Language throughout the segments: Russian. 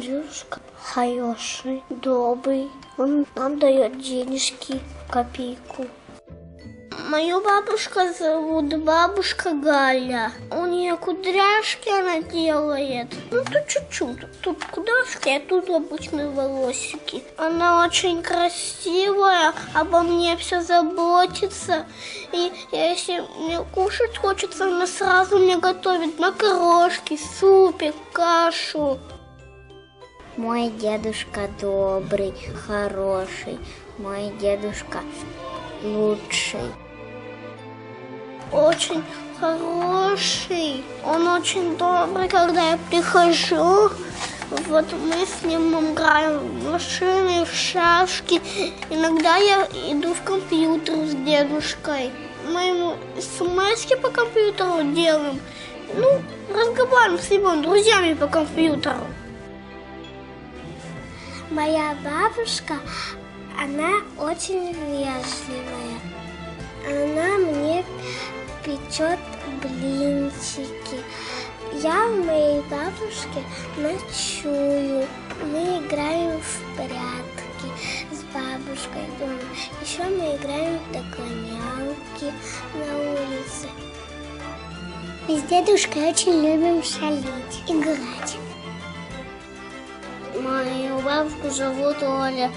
Дедушка хороший, добрый. Он нам дает денежки, копейку. Мою бабушку зовут бабушка Галя. У нее кудряшки она делает. Ну, тут чуть-чуть. Тут кудряшки, а тут обычные волосики. Она очень красивая, обо мне все заботится. И если мне кушать хочется, она сразу мне готовит макарошки, супик, кашу. Мой дедушка добрый, хороший. Мой дедушка лучший очень хороший. Он очень добрый, когда я прихожу. Вот мы с ним играем в машины, в шашки. Иногда я иду в компьютер с дедушкой. Мы ему смс по компьютеру делаем. Ну, разговариваем с его друзьями по компьютеру. Моя бабушка, она очень вежливая. Она мне печет блинчики. Я у моей бабушки ночую. Мы играем в прятки с бабушкой дома. Еще мы играем в догонялки на улице. Мы с дедушкой очень любим шалить, играть. Мою бабушку зовут Оля.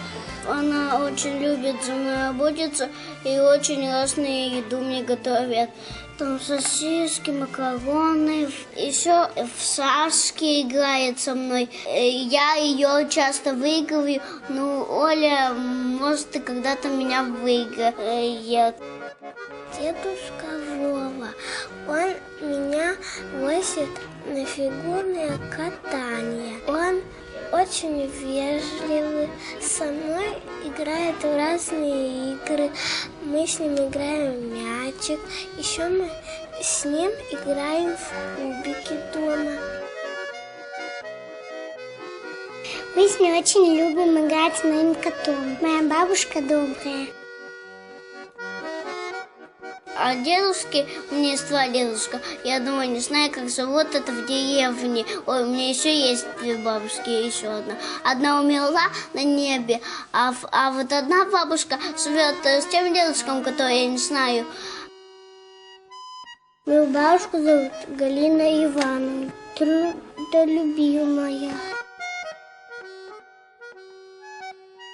Она очень любит за мной охотиться и очень разную еду мне готовят. Там сосиски, макароны, еще в шашки играет со мной. Я ее часто выигрываю, ну Оля может и когда-то меня выиграет. Дедушка Вова, он меня возит на фигурное катание. Он очень вежливый, со мной играет в разные игры. Мы с ним играем в мячик, еще мы с ним играем в кубики дома. Мы с ним очень любим играть с моим котом. Моя бабушка добрая. А дедушки, у меня есть два дедушка, я думаю, не знаю, как зовут это в деревне. Ой, у меня еще есть две бабушки, еще одна. Одна умерла на небе, а, а вот одна бабушка живет э, с тем дедушком, который я не знаю. Мою бабушку зовут Галина Ивановна, трудолюбимая.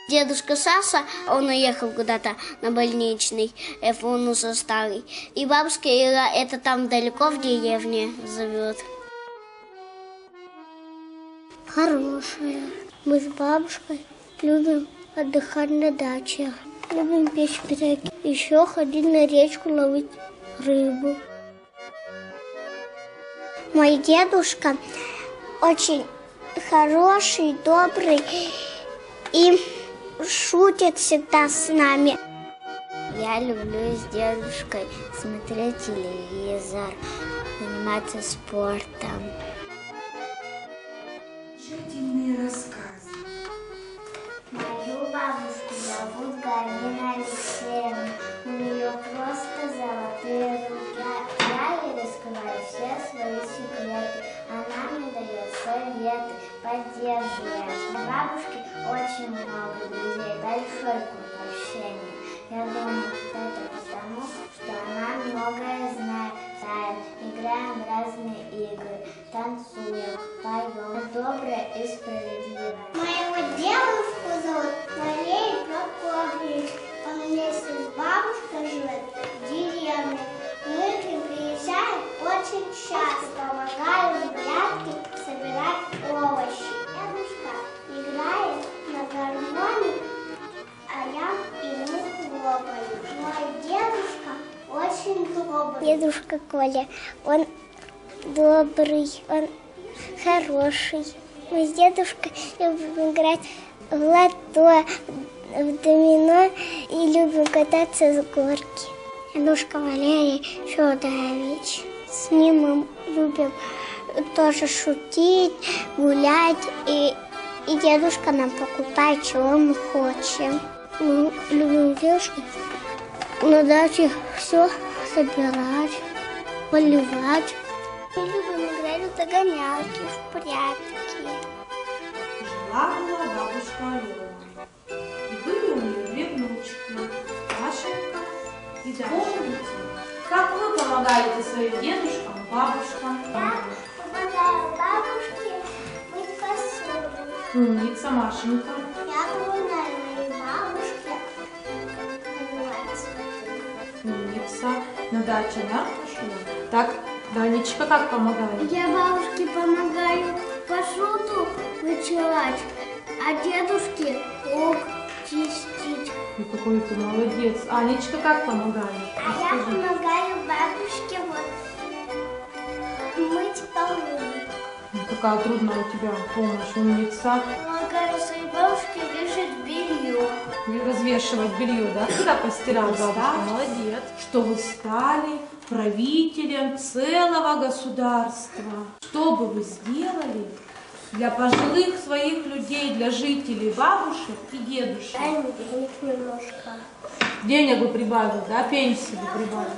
Дедушка Саса, он уехал куда-то на больничный, он уже старый. И бабушка Ира, это там далеко в деревне живет. Хорошая. Мы с бабушкой любим отдыхать на даче. Любим печь пирожки. Еще ходить на речку ловить рыбу. Мой дедушка очень хороший, добрый и шутит всегда с нами. Я люблю с дедушкой смотреть телевизор, заниматься спортом. Поддерживает. У бабушки очень много друзей, большой круг общения. Я думаю, это потому, что она многое знает. Играем разные игры, танцуем, поем. Добрая и справедливая. Моего девушку зовут Валерий Прокопьевич. Он вместе с бабушкой живет в деревне. Мы к ним приезжаем очень часто. Дедушка Коля, он добрый, он хороший. Мы с дедушкой любим играть в лото, в домино и любим кататься с горки. Дедушка Валерий Федорович. С ним мы любим тоже шутить, гулять. И, и дедушка нам покупает, чего мы хотим. Мы любим дедушку на даче все собирать, поливать. Мы любим играть в догонялки, в прятки. была бабушка Алена. И были у нее две внучки, Машенька и Даша. Помните, как вы помогаете своим дедушкам, бабушкам? Помогаю бабушке мыть посуду. Умница, Машенька. Умница. На даче, да, пошла? Так, Данечка как помогает? Я бабушке помогаю посуду вытирать, а дедушке лук чистить. Ну, какой ты молодец. Анечка как помогает? А я помогаю бабушке вот мыть полы. Ну, какая трудная у тебя помощь, умница. И развешивать белье, да? Когда постирал бабушка? Молодец. Что вы стали правителем целого государства. Что бы вы сделали для пожилых своих людей, для жителей, бабушек и дедушек? Дай мне денег немножко. Денег бы прибавил, да? Пенсии бы прибавил.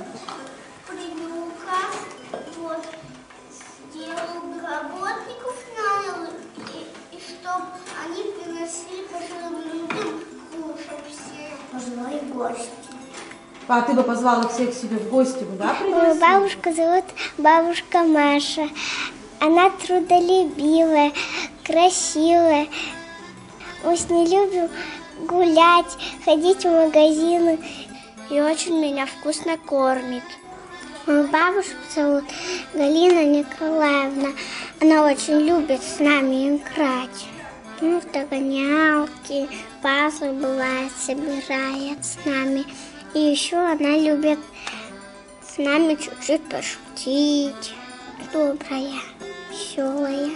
Работников нанял, и, и чтоб они приносили пожилым людям всем. Пожилой гость. А ты бы позвал их всех себе в гости, да, Мою пригласил? бабушку зовут бабушка Маша. Она трудолюбивая, красивая. Мы с ней любим гулять, ходить в магазины. И очень меня вкусно кормит. Мою бабушку зовут Галина Николаевна. Она очень любит с нами играть. Ну, догонялки, пазлы бывает, собирает с нами. И еще она любит с нами чуть-чуть пошутить. Добрая, веселая.